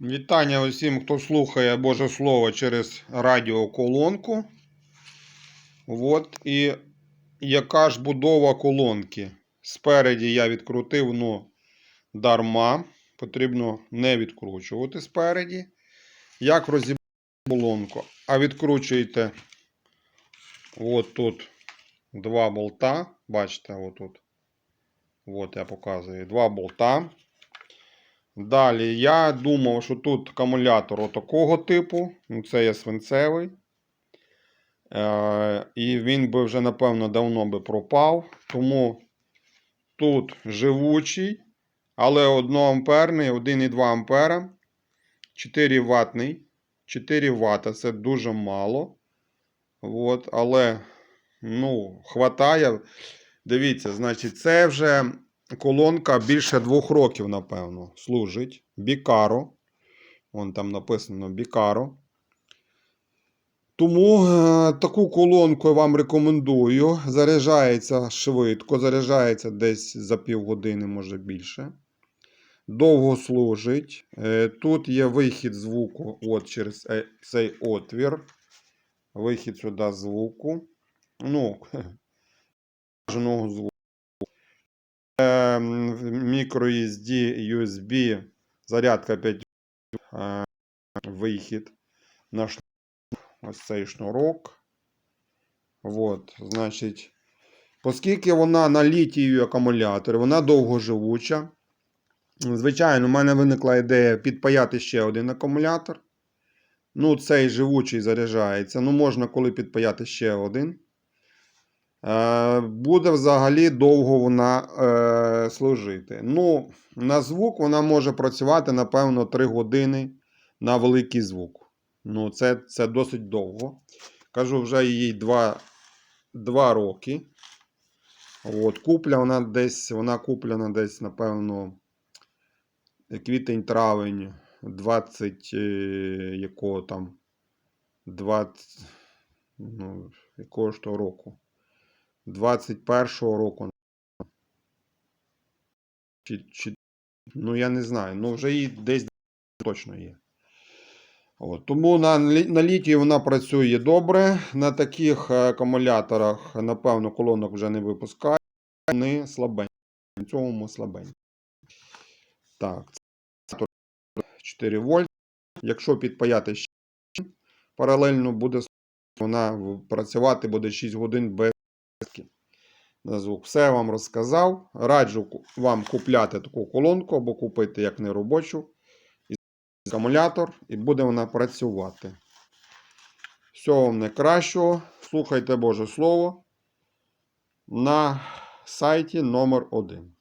Вітання усім, хто слухає Боже Слово через радіоколонку. От і яка ж будова колонки? Спереді я відкрутив, ну дарма. Потрібно не відкручувати спереді. Як розібрати колонку? А відкручуєте от тут два болта. Бачите, отут. От я показую. Два болта. Далі я думав, що тут акумулятор отакого типу. Ну, Це є свинцевий. Е, і він би вже, напевно, давно би пропав. Тому тут живучий, але 1 амперний, 1,2 ампера, 4 ватний. 4 Вт це дуже мало. От, але, ну, хватає. Дивіться, значить, це вже колонка більше двох років, напевно, служить. Бікаро. Вон там написано Бікаро. Тому е, таку колонку я вам рекомендую. Заряджається швидко, заряджається десь за півгодини, може більше. Довго служить. Е, тут є вихід звуку от через е, цей отвір. Вихід сюди звуку. Ну, звуку. MicroSD, USB, зарядка 5 е, вихід на ш- ось цей шнурок. От, значить, оскільки вона на літію акумуляторі, вона довгоживуча. Звичайно, у мене виникла ідея підпаяти ще один акумулятор. Ну, цей живучий заряджається. Ну, можна коли підпаяти ще один. Е, буде взагалі довго вона е, служити. Ну, на звук вона може працювати, напевно, 3 години на великий звук. Ну, це, це досить довго. Кажу, вже їй 2, 2 роки. От, купля вона десь, вона куплена десь, напевно, квітень-травень 20 е, якого там 20, ну, якого ж то року. 21-го року. Чи, чи, ну, я не знаю. Ну, вже їй десь точно є. От, тому на, на літії вона працює добре. На таких е, акумуляторах, напевно, колонок вже не випускають. Вони слабенькі. На цьому слабенькі. Так, це 4 вольт. Якщо підпаяти ще паралельно буде вона працювати буде 6 годин без на звук. Все я вам розказав. Раджу вам купляти таку колонку або купити як неробочу акумулятор, і буде вона працювати. Всього вам найкращого. Слухайте Боже Слово на сайті номер 1